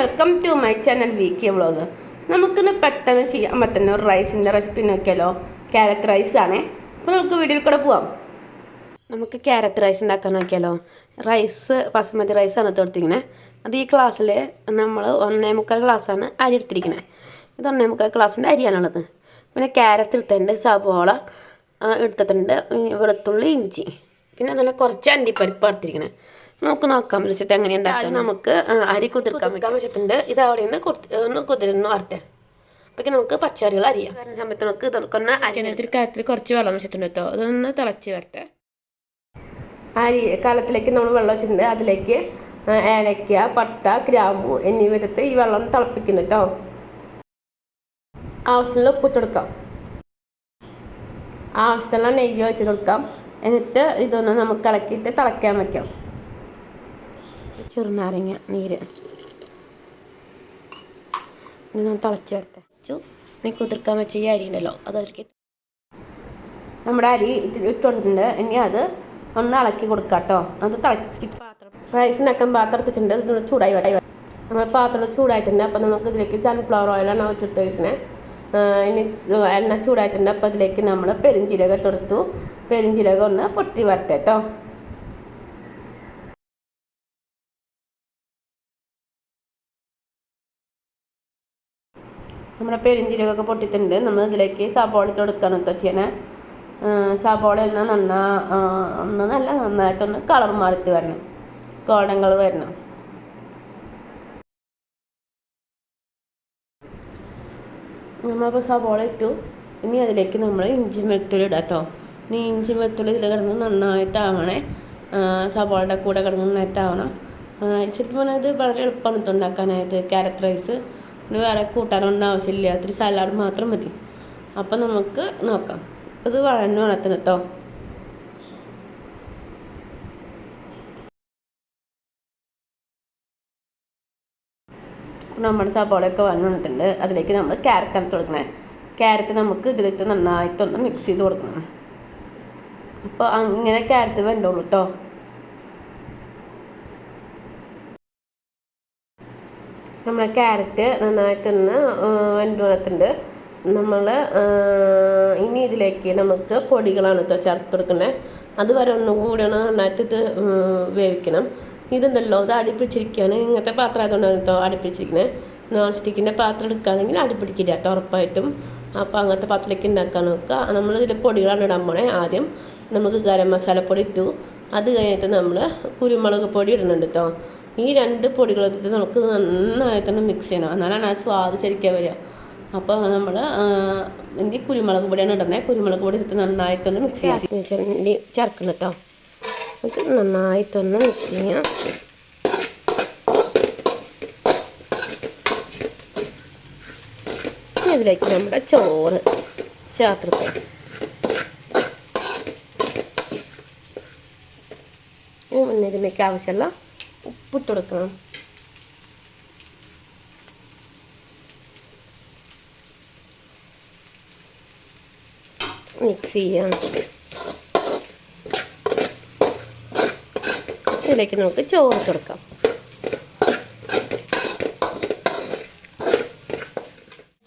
Welcome to my channel VK vlog vlog നമുക്കിന്ന് പെട്ടെന്ന് ചെയ്യാൻ പറ്റുന്ന ഒരു റൈസിന്റെ റെസിപ്പി നോക്കിയാലോ? ക്യാരറ്റ് റൈസ് ആണ്. അപ്പോൾ നമുക്ക് വീഡിയോയിൽ കൂടെ പോവാം. നമുക്ക് ക്യാരറ്റ് റൈസ് ഉണ്ടാക്കാൻ നോക്കിയാലോ? റൈസ് ബസുമതി റൈസാണ് എടുത്തിരിക്കുന്നത് അത് ഈ ക്ലാസ്സിൽ നമ്മൾ ഒന്നേ മുക്കാൽ ഗ്ലാസ്സാണ് അരി എടുത്തിരിക്കുന്നത് ഇത് ഒന്നേ മുക്കാൽ ഗ്ലാസ്സിന്റെ അരിയാണുള്ളത്. പിന്നെ ക്യാരറ്റ് എടുത്തിട്ടുണ്ട് സബോള എടുത്തിട്ടുണ്ട് വെളുത്തുള്ളി ഇഞ്ചി. പിന്നെ അതുപോലെ കുറച്ച് അണ്ടിപ്പരിപ്പ് എടുത്തിരിക്കുന്നത് നമുക്ക് നോക്കാം വിളിച്ചിട്ട് എങ്ങനെയുണ്ടാക്കാം നമുക്ക് ആ, അരി കുതിർക്കാൻ വെക്കാൻ വെച്ചിട്ടുണ്ട്. ഇത് അവിടെ നിന്ന് ഒന്ന് കുതിരുന്നു വരട്ടെ അപ്പോഴേക്കും നമുക്ക് പച്ചക്കറികൾ അരിയാം. സമയത്ത് നമുക്ക് ഇതൊക്കെ അരിനത്തിൽ കാര്യത്തിൽ കുറച്ച് വെള്ളം വെച്ചിട്ടുണ്ട് കേട്ടോ. അതൊന്ന് തിളച്ച് വരട്ടെ. അരി കാലത്തിലേക്ക് നമ്മൾ വെള്ളം വെച്ചിട്ടുണ്ട്. അതിലേക്ക് ഏലക്ക പട്ട ഗ്രാമ്പു എന്നിവ എടുത്ത് ഈ വെള്ളം തിളപ്പിക്കുന്നു കേട്ടോ. ആവശ്യത്തിനുള്ള ഉപ്പിട്ട് കൊടുക്കാം. ആവശ്യത്തിനുള്ള നെയ്യ് വെച്ചിട്ട് കൊടുക്കാം. എന്നിട്ട് ഇതൊന്ന് നമുക്ക് ഇളക്കിയിട്ട് തിളയ്ക്കാൻ വെക്കാം. ചെറുനാരങ്ങ നീര്. ഇനി തിളച്ച് നീ കുതിർക്കാൻ വെച്ച ഈ അരി ഉണ്ടല്ലോ അത് അതിലേക്ക് നമ്മുടെ അരി ഇട്ട് കൊടുത്തിട്ടുണ്ട്. ഇനി അത് ഒന്ന് ഇളക്കി കൊടുക്കാം കേട്ടോ അത് തിളക്കി പാത്രം റൈസിനൊക്കെ പാത്രം എടുത്തിട്ടുണ്ട്. അത് ചൂടായി വരായി നമ്മൾ പാത്രം ചൂടായിട്ടുണ്ട്. അപ്പോൾ നമുക്ക് ഇതിലേക്ക് സൺഫ്ലവർ ഓയിലാണ് വെച്ചെടുത്തിരിക്കുന്നത് ഇനി എണ്ണ ചൂടായിട്ടുണ്ട്. അപ്പോൾ അതിലേക്ക് നമ്മൾ പെരിഞ്ചീരകം കൊടുത്തു. പെരിഞ്ചീരകം ഒന്ന് പൊട്ടി വരട്ടെ കേട്ടോ നമ്മുടെ പെരിഞ്ചീരകമൊക്കെ പൊട്ടിയിട്ടുണ്ട്. നമ്മൾ ഇതിലേക്ക് സബോള ഇട്ടെടുക്കണം കേട്ടോ ചെയ്യണേ. സബോള ഒന്ന് നന്നാ ആ, ഒന്ന് നല്ല നന്നായിട്ടൊന്ന് കളർ മാറിയിട്ട് വരണം. ഗോൾഡൻ കളർ വരണം. നമ്മളിപ്പോൾ സബോള ഇട്ടു. ഇനി അതിലേക്ക് നമ്മൾ ഇഞ്ചി വെളുത്തുള്ളി ഇടാം കേട്ടോ ഇനി ഇഞ്ചി വെളുത്തുള്ളി ഇതിൽ കിടന്ന് നന്നായിട്ടാവണേ. സബോളയുടെ കൂടെ കിടന്ന് നന്നായിട്ടാവണം. ശരിക്കും പറഞ്ഞാൽ ഇത് വളരെ എളുപ്പമാണ് ഉണ്ടാക്കാനായിട്ട്. Carrot rice. പിന്നെ വേറെ കൂട്ടാനൊന്നും ആവശ്യമില്ല. ഇത്തിരി സലാഡ് മാത്രം മതി. അപ്പം നമുക്ക് നോക്കാം. ഇത് വഴന്നു വളർത്തണം കേട്ടോ നമ്മുടെ സബോളയൊക്കെ വളർത്തുന്നുണ്ട് അതിലേക്ക് നമ്മൾ ക്യാരറ്റ് എടുത്ത് കൊടുക്കണേ. ക്യാരറ്റ് നമുക്ക് ഇതിലേക്ക് നന്നായിട്ടൊന്ന് മിക്സ് ചെയ്ത് കൊടുക്കണം. അപ്പോൾ അങ്ങനെ ക്യാരറ്റ് വേണ്ടുള്ളൂ കേട്ടോ നമ്മളെ ക്യാരറ്റ് നന്നായിട്ടൊന്ന് വെന്ത് വന്നിട്ടുണ്ട് നമ്മൾ ഇനി ഇതിലേക്ക് നമുക്ക് പൊടികളാണ് കേട്ടോ ചേർത്ത് കൊടുക്കുന്നത് അതുവരെ ഒന്നും കൂടി ഒന്ന് നന്നായിട്ട് ഇത് വേവിക്കണം. ഇതുണ്ടല്ലോ ഇത് അടിപ്പിടിച്ചിരിക്കുകയാണ് ഇങ്ങനത്തെ പാത്രം ആയതുകൊണ്ടാണ് കേട്ടോ അടിപ്പിടിച്ചിരിക്കുന്നത് നോൺ സ്റ്റിക്കിന്റെ പാത്രം എടുക്കുകയാണെങ്കിൽ അടിപ്പിടിക്കില്ല കേട്ടോ ഉറപ്പായിട്ടും. അപ്പോൾ അങ്ങനത്തെ പാത്രത്തിലേക്ക് ഉണ്ടാക്കാൻ നോക്കുക. നമ്മൾ ഇതിൽ പൊടികളാണ് ഇടാൻ പോണേ ആദ്യം. നമുക്ക് ഗരം പൊടി ഇട്ടു. അത് കഴിഞ്ഞിട്ട് നമ്മൾ കുരുമുളക് പൊടി ഇടുന്നുണ്ട് കേട്ടോ ഈ രണ്ട് പൊടികൾ നമുക്ക് തന്നെ മിക്സ് ചെയ്യണം. എന്നാലാണ് ആ സ്വാദ് ശരിക്കാൻ വരിക. അപ്പോൾ നമ്മൾ എന്തി കുരുമുളക് പൊടിയാണ് ഇടുന്നത് കുരുമുളക് പൊടി എടുത്ത് നന്നായിട്ടൊന്ന് മിക്സ് ചെയ്യാം ചേർക്കണം കേട്ടോ എന്നിട്ട് നന്നായിട്ടൊന്ന് മിക്സ് ചെയ്യാം. ഇതിലേക്ക് നമ്മുടെ ചോറ് ചേർത്തിട്ട്. ഇതിലേക്ക് ആവശ്യമുള്ള ഉപ്പിട്ട് കൊടുക്കണം മിക്സ് ചെയ്യാം. ഇതിലേക്ക് നമുക്ക് ചോറ് കൊടുക്കാം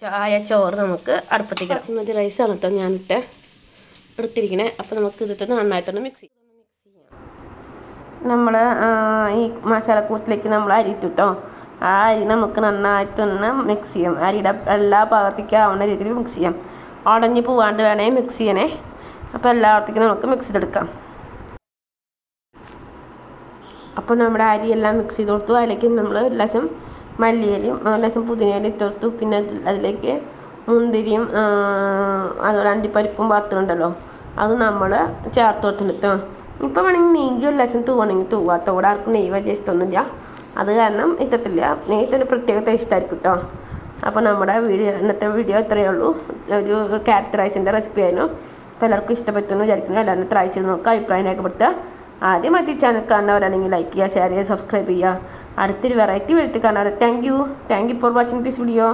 ചായ ചോറ് നമുക്ക് അടുപ്പത്തേക്ക് ബസുമതി റൈസാണ് കേട്ടോ ഞാനിട്ട്. എടുത്തിരിക്കണേ. അപ്പോൾ നമുക്ക് ഇതിട്ട് നന്നായിട്ടൊന്ന് മിക്സ് ചെയ്യാം. നമ്മൾ ഈ മസാലക്കൂട്ടിലേക്ക് നമ്മൾ അരി ഇട്ടു കേട്ടോ ആ അരി നമുക്ക് നന്നായിട്ടൊന്ന് മിക്സ് ചെയ്യാം. അരിയുടെ എല്ലാ ഭാഗത്തേക്കും ആവുന്ന രീതിയിൽ മിക്സ് ചെയ്യാം. ഉടഞ്ഞ് പോവാണ്ട് വേണേ മിക്സ് ചെയ്യണേ. അപ്പോൾ എല്ലായിടത്തേക്കും നമുക്ക് മിക്സ് ചെയ്തെടുക്കാം. അപ്പോൾ നമ്മുടെ അരി എല്ലാം മിക്സ് ചെയ്ത് കൊടുത്തു. അതിലേക്ക് നമ്മൾ ഒരു ലക്ഷം മല്ലിയിലയും ഒരു ലക്ഷം പുതിനയിലും ഇട്ട് കൊടുത്തു. പിന്നെ അതിലേക്ക് മുന്തിരിയും അതുപോലെ അണ്ടിപ്പരിപ്പും പാത്രം ഉണ്ടല്ലോ അത് നമ്മൾ ചേർത്ത് കൊടുത്തിട്ടുണ്ട് ഇപ്പോൾ വേണമെങ്കിൽ നെയ്യോ ലക്ഷം തൂവാണെങ്കിൽ തൂവാ. തോടെ ആർക്കും നെയ്യ് വലിയ ഇഷ്ടമൊന്നുമില്ല. അത് കാരണം ഇത്തത്തില്ല നെയ്യത്തൊരു പ്രത്യേക ഇഷ്ടമായിരിക്കും കേട്ടോ അപ്പോൾ നമ്മുടെ വീഡിയോ ഇന്നത്തെ വീഡിയോ ഇത്രയേ ഉള്ളൂ. ഒരു ക്യാരറ്റ് റൈസിന്റെ റെസിപ്പി ആയിരുന്നു. അപ്പോൾ എല്ലാവർക്കും ഇഷ്ടപ്പെട്ടെന്ന് വിചാരിക്കുന്നു. എല്ലാവരും ട്രൈ ചെയ്ത് നോക്കുക അഭിപ്രായം രേഖപ്പെടുത്തുക. ആദ്യമായിട്ട് മറ്റേ ചാനൽ കാണുന്നവരാണെങ്കിൽ ലൈക്ക് ചെയ്യുക ഷെയർ ചെയ്യുക സബ്സ്ക്രൈബ് ചെയ്യുക. അടുത്തൊരു വെറൈറ്റി വീഴ്ത്തി കാണാറ്. Thank you thank you for watching this video